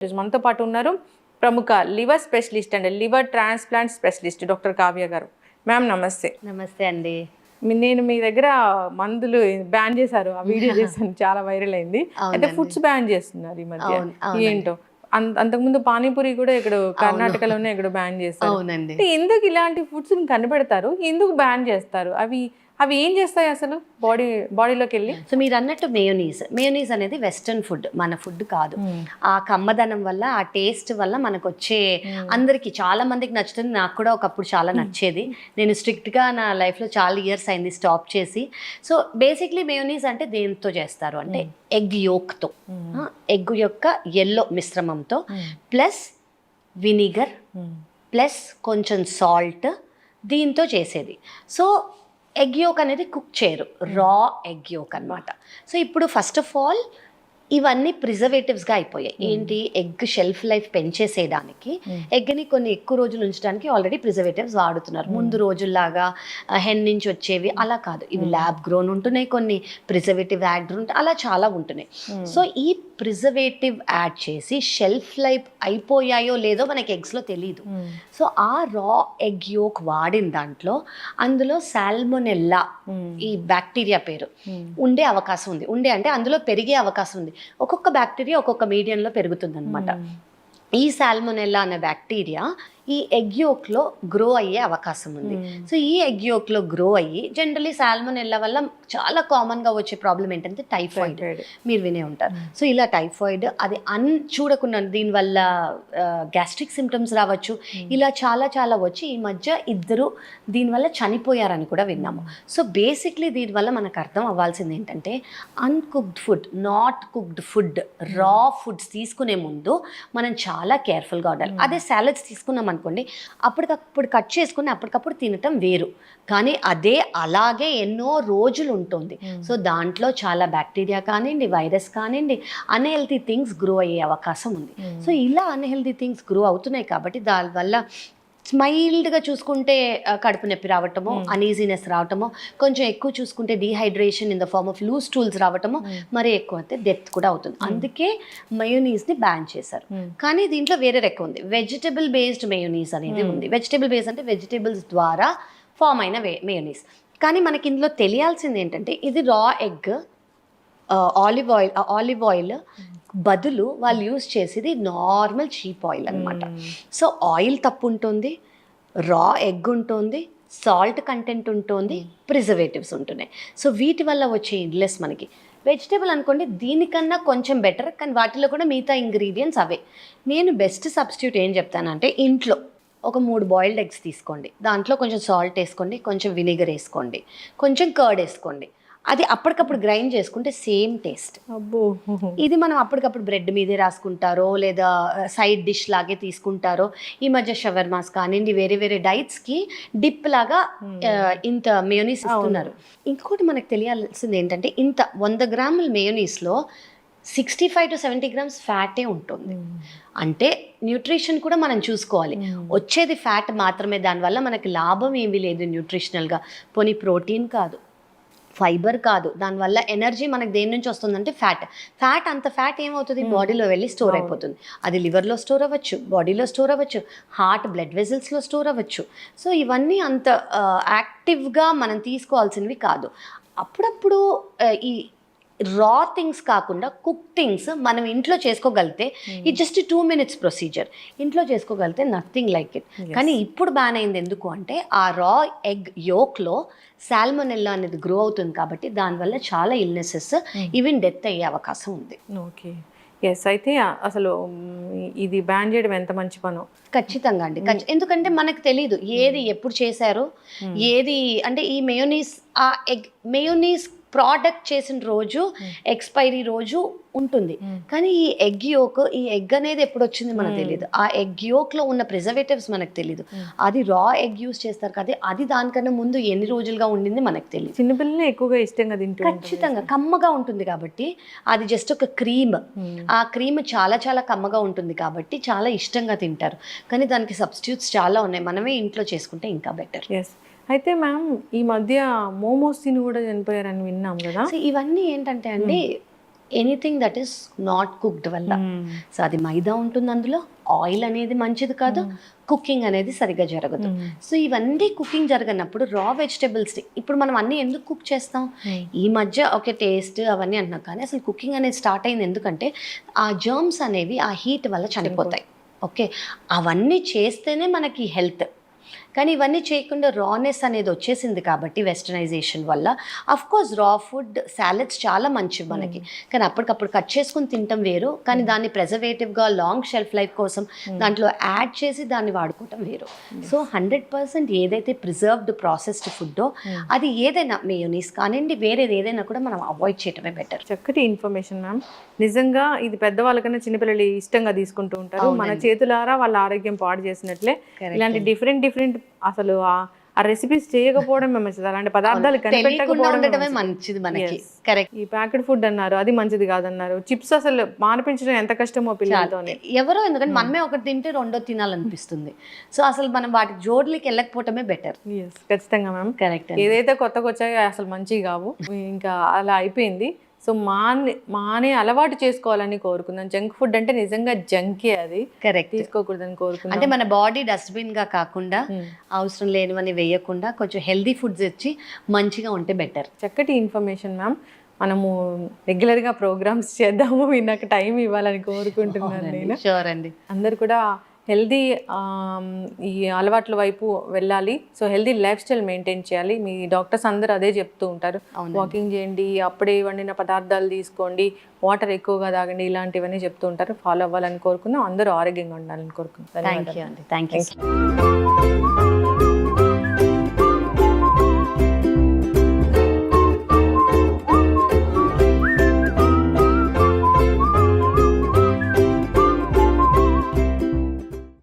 మనతో పాటు ఉన్నారు. ప్రముఖ liver specialist and liver transplant specialist doctor Kavya గారు. మ్యామ్ నమస్తే. నమస్తే అండి. నేను మీ దగ్గర మందులు బ్యాన్ చేశారు. ఆ వీడియో చేశాను. చాలా వైరల్ అయింది. అయితే. ఫుడ్స్ బ్యాన్ చేస్తున్నారు ఈ మధ్య. ఏంటో? అంతకుముందు పానీపూరి కూడా ఇక్కడ కర్ణాటకలోనే ఇక్కడ బ్యాన్ చేస్తారు ఎందుకు ఇలాంటి ఫుడ్స్ కనిపెడతారు? ఎందుకు బ్యాన్ చేస్తారు? అవి అవి ఏం చేస్తాయి అసలు? బాడీ బాడీలోకి వెళ్ళి? సో మీరు అన్నట్టు మేయోనీస్. మేయోనీస్ అనేది వెస్ట్రన్ ఫుడ్ మన ఫుడ్ కాదు. ఆ కమ్మదనం వల్ల ఆ టేస్ట్ వల్ల మనకు వచ్చే అందరికి చాలా మందికి నచ్చుతుంది. నాకు కూడా ఒకప్పుడు చాలా నచ్చేది. నేను strict గా నా life లో చాలా ఇయర్స్ అయింది స్టాప్ చేసి. సో బేసిక్లీ మేయోనీస్ అంటే దేంతో చేస్తారు? అంటే ఎగ్తో ఎగ్ యొక్క ఎల్లో మిశ్రమంతో ప్లస్ వినిగర్ ప్లస్ కొంచెం సాల్ట్ దీంతో చేసేది. సో ఎగ్ యోక్ అనేది కుక్ చేయరు. రా ఎగ్ యోక్ అనమాట సో ఇప్పుడు ఫస్ట్ ఆఫ్ ఆల్ ఇవన్నీ ప్రిజర్వేటివ్స్గా అయిపోయాయి. ఏంటి? ఎగ్ షెల్ఫ్ లైఫ్ పెంచేసేయడానికి ఎగ్ని కొన్ని ఎక్కువ రోజులు ఉంచడానికి ఆల్రెడీ ప్రిజర్వేటివ్స్ వాడుతున్నారు. ముందు రోజుల్లాగా హెన్ నుంచి వచ్చేవి అలా కాదు. ఇవి ల్యాబ్ గ్రోన్ ఉంటున్నాయి కొన్ని ప్రిజర్వేటివ్ యాడ్ ఉంటాయి అలా చాలా ఉంటున్నాయి. సో ఈ ప్రిజర్వేటివ్ యాడ్ చేసి షెల్ఫ్ లైఫ్ అయిపోయాయో లేదో మనకి ఎగ్స్లో తెలియదు సో ఆ రా ఎగ్ యోక్ వాడిన దాంట్లో అందులో సాల్మొనెల్లా ఈ బ్యాక్టీరియా పేరు ఉండే అవకాశం ఉంది. ఉండే అంటే అందులో పెరిగే అవకాశం ఉంది. ఒక్కొక్క బ్యాక్టీరియా ఒక్కొక్క మీడియంలో పెరుగుతుంది అనమాట ఈ సాల్మొనెల్లా అనే బ్యాక్టీరియా ఈ ఎగ్ యోక్లో గ్రో అయ్యే అవకాశం ఉంది. సో ఈ ఎగ్ యోక్లో గ్రో అయ్యి జనరలీ సాల్మొనెల్లా వల్ల చాలా కామన్గా వచ్చే ప్రాబ్లం ఏంటంటే టైఫాయిడ్. మీరు వినే ఉంటారు. సో ఇలా టైఫాయిడ్ అది అన్ చూడకుండా దీనివల్ల గ్యాస్ట్రిక్ సిమ్టమ్స్ రావచ్చు. ఇలా చాలా చాలా వచ్చి ఈ మధ్య ఇద్దరు దీనివల్ల చనిపోయారని కూడా విన్నాము. సో బేసిక్లీ దీనివల్ల మనకు అర్థం అవ్వాల్సింది ఏంటంటే uncooked food not cooked food raw foods తీసుకునే ముందు మనం చాలా కేర్ఫుల్గా ఉండాలి. అదే సాలడ్స్ తీసుకున్నాం అనుకోండి అప్పటికప్పుడు కట్ చేసుకుని అప్పటికప్పుడు తినటం వేరు. కానీ అదే అలాగే ఎన్నో రోజులు ఉంటుంది. సో దాంట్లో చాలా బ్యాక్టీరియా కానివ్వండి వైరస్ కానివ్వండి అన్హెల్తీ థింగ్స్ గ్రో అయ్యే అవకాశం ఉంది. సో ఇలా అన్హెల్తీ థింగ్స్ గ్రో అవుతున్నాయి కాబట్టి దానివల్ల మైల్డ్గా చూసుకుంటే కడుపు నొప్పి రావటము అనీజీనెస్ రావటము కొంచెం ఎక్కువ చూసుకుంటే dehydration in the form of loose stools రావటము మరి ఎక్కువ అయితే డెత్ కూడా అవుతుంది. అందుకే మయోనీస్ని బ్యాన్ చేశారు. కానీ దీంట్లో వేరే రెక్క ఉంది. వెజిటబుల్ బేస్డ్ మయోనీస్ అనేది ఉంది. వెజిటబుల్ బేస్ అంటే వెజిటబుల్స్ ద్వారా ఫామ్ అయిన మయోనీస్. కానీ మనకి ఇందులో తెలియాల్సింది ఏంటంటే ఇది raw egg olive oil olive oil బదులు వాళ్ళు యూజ్ చేసేది నార్మల్ చీప్ ఆయిల్ అన్నమాట. సో ఆయిల్ తప్పు ఉంటుంది రా ఎగ్ ఉంటుంది సాల్ట్ కంటెంట్ ఉంటుంది ప్రిజర్వేటివ్స్ ఉంటున్నాయి. సో వీటి వల్ల వచ్చే ఇన్లెస్ మనకి. వెజిటేబుల్ అనుకోండి దీనికన్నా కొంచెం బెటర్ కానీ వాటిలో కూడా మిగతా ఇంగ్రీడియంట్స్ అవే. నేను బెస్ట్ సబ్స్టిట్యూట్ ఏం చెప్తానంటే ఇంట్లో ఒక మూడు బాయిల్డ్ ఎగ్స్ తీసుకోండి. దాంట్లో కొంచెం సాల్ట్ వేసుకోండి కొంచెం వినిగర్ వేసుకోండి కొంచెం కర్డ్ వేసుకోండి. అది అప్పటికప్పుడు గ్రైండ్ చేసుకుంటే సేమ్ టేస్ట్. అబ్బో. ఇది మనం అప్పటికప్పుడు బ్రెడ్ మీదే రాసుకుంటారో లేదా సైడ్ డిష్ లాగే తీసుకుంటారో ఈ మధ్య షవర్మాస్ కానివ్వండి వేరే వేరే డైట్స్కి డిప్ లాగా ఇంత మేయోనీస్ ఇస్తున్నారు. ఇంకోటి మనకు తెలియాల్సింది ఏంటంటే ఇంత వంద గ్రాముల మేయోనీస్లో sixty five to seventy grams ఫ్యాటే ఉంటుంది. అంటే న్యూట్రిషన్ కూడా మనం చూసుకోవాలి. వచ్చేది ఫ్యాట్ మాత్రమే దానివల్ల మనకి లాభం ఏమీ లేదు న్యూట్రిషనల్గా. పోనీ ప్రోటీన్ కాదు. ఫైబర్ కాదు. దానివల్ల ఎనర్జీ మనకు దేని నుంచి వస్తుందంటే ఫ్యాట్. ఫ్యాట్ అంత ఫ్యాట్ ఏమవుతుంది? బాడీలో వెళ్ళి స్టోర్ అయిపోతుంది. అది లివర్లో స్టోర్ అవ్వచ్చు బాడీలో స్టోర్ అవ్వచ్చు హార్ట్ బ్లడ్ వెజల్స్లో స్టోర్ అవ్వచ్చు. సో ఇవన్నీ అంత యాక్టివ్గా మనం తీసుకోవాల్సినవి కాదు. అప్పుడప్పుడు ఈ రా థింగ్స్ కాకుండా కుక్ థింగ్స్ మనం ఇంట్లో చేసుకోగలిగితే ఇది జస్ట్ టూ మినిట్స్ ప్రొసీజర్ ఇంట్లో చేసుకోగలిగితే నథింగ్ లైక్ ఇట్ కానీ ఇప్పుడు బ్యాన్ అయింది ఎందుకు అంటే ఆ రా ఎగ్ యోక్లో సాల్మొనెల్లా అనేది గ్రో అవుతుంది కాబట్టి దానివల్ల చాలా ఇల్నెసెస్ ఈవెన్ డెత్ అయ్యే అవకాశం ఉంది. ఓకే ఎస్ అయితే అసలు ఇది బ్యాన్ చేయడం ఎంత మంచి పనో? ఖచ్చితంగా అండి. ఖచ్చి- ఎందుకంటే మనకు తెలియదు ఏది ఎప్పుడు చేశారు ఏది అంటే ఈ మేయోనీస్ ఆ ఎగ్ మేయోనీస్ ప్రోడక్ట్ చేసిన రోజు ఎక్స్పైరీ రోజు ఉంటుంది. కానీ ఈ ఎగ్ యోక్ ఈ ఎగ్ అనేది ఎప్పుడు వచ్చింది మనకు తెలియదు ఆ ఎగ్ యోక్లో ఉన్న ప్రిజర్వేటివ్స్ మనకు తెలియదు అది రా ఎగ్ యూస్ చేస్తారు కదా అది దానికన్నా ముందు ఎన్ని రోజులుగా ఉండింది మనకు తెలియదు చిన్నపిల్లలే ఎక్కువగా ఇష్టంగా తింటూ ఉంటారు. ఖచ్చితంగా కమ్మగా ఉంటుంది కాబట్టి అది జస్ట్ ఒక క్రీమ్ ఆ క్రీమ్ చాలా చాలా కమ్మగా ఉంటుంది కాబట్టి చాలా ఇష్టంగా తింటారు. కానీ దానికి సబ్స్టిట్యూట్స్ చాలా ఉన్నాయి. మనమే ఇంట్లో చేసుకుంటే ఇంకా బెటర్ ఎస్ అయితే మ్యామ్ ఈ మధ్య మోమోస్ తిని కూడా చనిపోయారని విన్నాం కదా? ఇవన్నీ ఏంటంటే అండి anything that is not cooked వల్ల. సో అది మైదా ఉంటుంది అందులో ఆయిల్ అనేది మంచిది కాదు కుకింగ్ అనేది సరిగ్గా జరగదు. సో ఇవన్నీ కుకింగ్ జరగనప్పుడు రా వెజిటేబుల్స్ ఇప్పుడు మనం అన్ని ఎందుకు కుక్ చేస్తాం? ఈ మధ్య ఓకే టేస్ట్ అవన్నీ అంటున్నాం కానీ అసలు కుకింగ్ అనేది స్టార్ట్ అయింది ఎందుకంటే ఆ జర్మ్స్ అనేవి ఆ హీట్ వల్ల చనిపోతాయి. ఓకే అవన్నీ చేస్తేనే మనకి హెల్త్ కానీ ఇవన్నీ చేయకుండా రానెస్ అనేది వచ్చేసింది కాబట్టి వెస్టర్నైజేషన్ వల్ల. Of course raw food salads చాలా మంచివి మనకి. కానీ అప్పటికప్పుడు కట్ చేసుకుని తింటాం వేరు. కానీ దాన్ని ప్రెజర్వేటివ్గా లాంగ్ షెల్ఫ్ లైఫ్ కోసం దాంట్లో యాడ్ చేసి దాన్ని వాడుకోవటం వేరు. సో హండ్రెడ్ పర్సెంట్ ఏదైతే ప్రిజర్వ్డ్ ప్రాసెస్డ్ ఫుడ్డో అది ఏదైనా మేయోనీస్ కానివ్వండి వేరేది ఏదైనా కూడా మనం అవాయిడ్ చేయటమే బెటర్ చక్కటి ఇన్ఫర్మేషన్ మ్యామ్ నిజంగా ఇది పెద్దవాళ్ళకన్నా చిన్నపిల్లలు ఇష్టంగా తీసుకుంటూ ఉంటారు. మన చేతులారా వాళ్ళ ఆరోగ్యం పాడు చేసినట్లే. ఇలాంటి డిఫరెంట్ డిఫరెంట్ అసలు ఆ- రెసిపీస్ చేయకపోవడం మంచిది అలాంటి పదార్థాలు కనిపెట్టకపోవడం మంచిది మనకి. కరెక్ట్ ఈ ప్యాకెట్ ఫుడ్ అన్నారు అది మంచిది కాదన్నారు. చిప్స్ అసలు మానిపించడం ఎంత కష్టమో పిల్లలతోనే. ఎవరో ఎందుకంటే మనమే ఒకటి తింటే రెండో తినాలనిపిస్తుంది. సో అసలు మనం వాటి జోడ్లకి వెళ్ళకపోవటమే బెటర్ ఖచ్చితంగా మ్యామ్ కరెక్ట్ ఏదైతే కొత్తగా వచ్చాయో అసలు మంచివి కావు. ఇంకా అలా అయిపోయింది. సో మానే మానే అలవాటు చేసుకోవాలని కోరుకుందాం. జంక్ ఫుడ్ అంటే నిజంగా జంకే అది. కరెక్ట్. తీసుకోకూడదని కోరుకుందాం. అంటే మన బాడీ డస్ట్బిన్గా కాకుండా అవసరం లేనివని వేయకుండా కొంచెం హెల్దీ ఫుడ్స్ ఇచ్చి మంచిగా ఉంటే బెటర్. చక్కటి ఇన్ఫర్మేషన్ మ్యామ్. మనము రెగ్యులర్గా ప్రోగ్రామ్స్ చేద్దాము. మీరు నాకు టైం ఇవ్వాలని కోరుకుంటున్నాను నేను. షూర్ అండి. అందరు కూడా హెల్దీ ఈ అలవాట్ల వైపు వెళ్ళాలి. So healthy lifestyle maintain చేయాలి. మీ డాక్టర్స్ అందరూ అదే చెప్తూ ఉంటారు. వాకింగ్ చేయండి అప్పుడే వండిన పదార్థాలు తీసుకోండి వాటర్ ఎక్కువగా తాగండి ఇలాంటివన్నీ చెప్తూ ఉంటారు. ఫాలో అవ్వాలని కోరుకుందాం. అందరూ ఆరోగ్యంగా ఉండాలని కోరుకుందాం. థ్యాంక్ యూ అండి. Thank you.